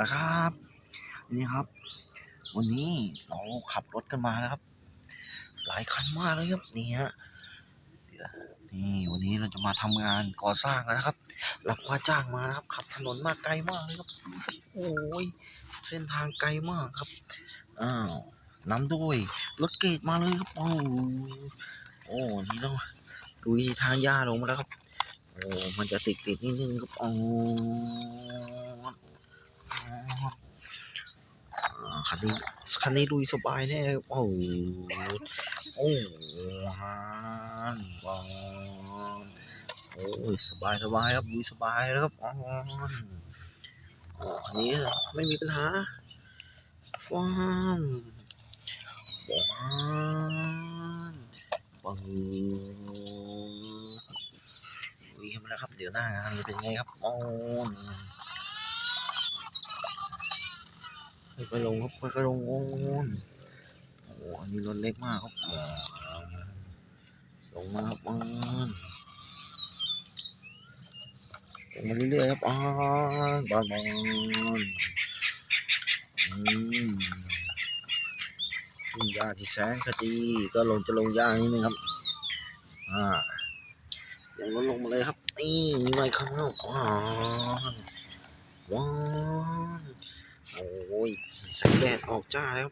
นะครับ นี่ครับ วันนี้เราขับรถกันมานะครับ หลายคันมากเลยครับนี่ฮะนี่วันนี้เราจะมาทำงานก่อสร้างกันนะครับรับว่าจ้างมานะครับ ขับถนนมาไกลมากเลยครับ โอ้ยเส้นทางไกลมากครับอ้าวนำด้วยรถเกตมาเลยครับโอ้โอ้นี่ต้องดูทางหญ้าลงมาแล้วครับโอ้มันจะติดติดๆนิดนึงครับอ๋ออ่า คันนี้คันนี้ลุยสบายแน่โอ้โหโอ้วานวานโอ้ยสบายสบายครับลุยสบายแล้วครับอ๋ออันนี้ไม่มีปัญหาฟ้ามว้านปังอุ้ยมาแล้วครับ เดี๋ยวหน้างานจะเป็นไงครับโอ้ ค่อยๆลงครับค่อยๆลงโอ้นโอ้โหอันนี้รถเล็กมากครับลงมาครับอ๋อลงมาเรื่อยๆครับอ๋อบอลบอลอืมทุ่งหญ้าที่แสนขจีก็ลงจะลงหญ้านิดนึงครับ อ่าอย่างลดลงมาเลยครับ นี่มีไมค์ข้างนอกว้าวว้าวโอ้ย แสงแดดออกจ้าแล้ว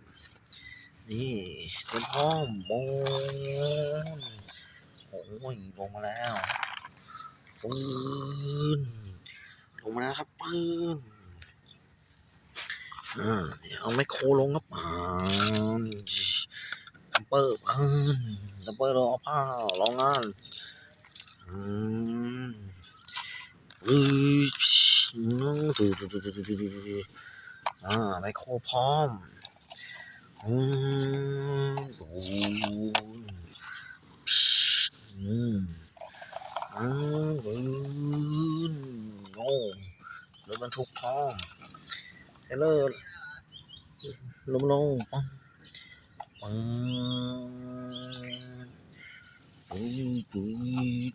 นี่เต็มพร้อมโบนโอ้ยลงมาแล้วฟืนลงมาแล้วครับปืนอ่าเอาไมโครลงครับอ่าดัมเปอร์ปืนดัมเปอร์รอผ้ารองานอืมอือนู่นดูดูดูดูดูดูดูอ่าไมโครพร้อมอืมดูอืมอืมอืมโอ้รถบรรทุกพร้อมเทเลอร์ลงลงปังปังปุ้ยปุ้ย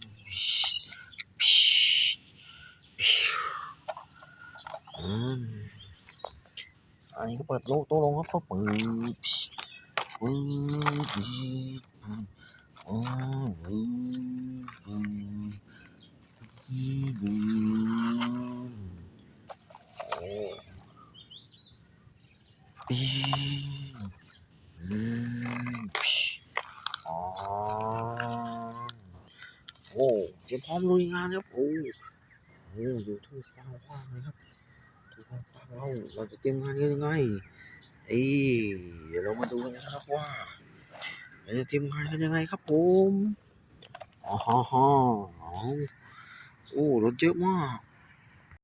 อืม อันนี้ก็เปิดโลกโตลงครับก็เปิดปื๊ดอืมอ๋อปื๊ดปื๊ดปื๊ดโอ้ปีอืมอ๋อโอ้เตรียมพร้อมลุยงานครับโอ้โหดูทุ่งฟ้าว่างเลยครับ เราเราจะเตรียมงานกันยังไงเอ้ยเดี๋ยวเรามาดูกันนะครับว่าเราจะเตรียมงานกันยังไงครับผมอ๋อฮ่าฮ่าโอ้รถเยอะมาก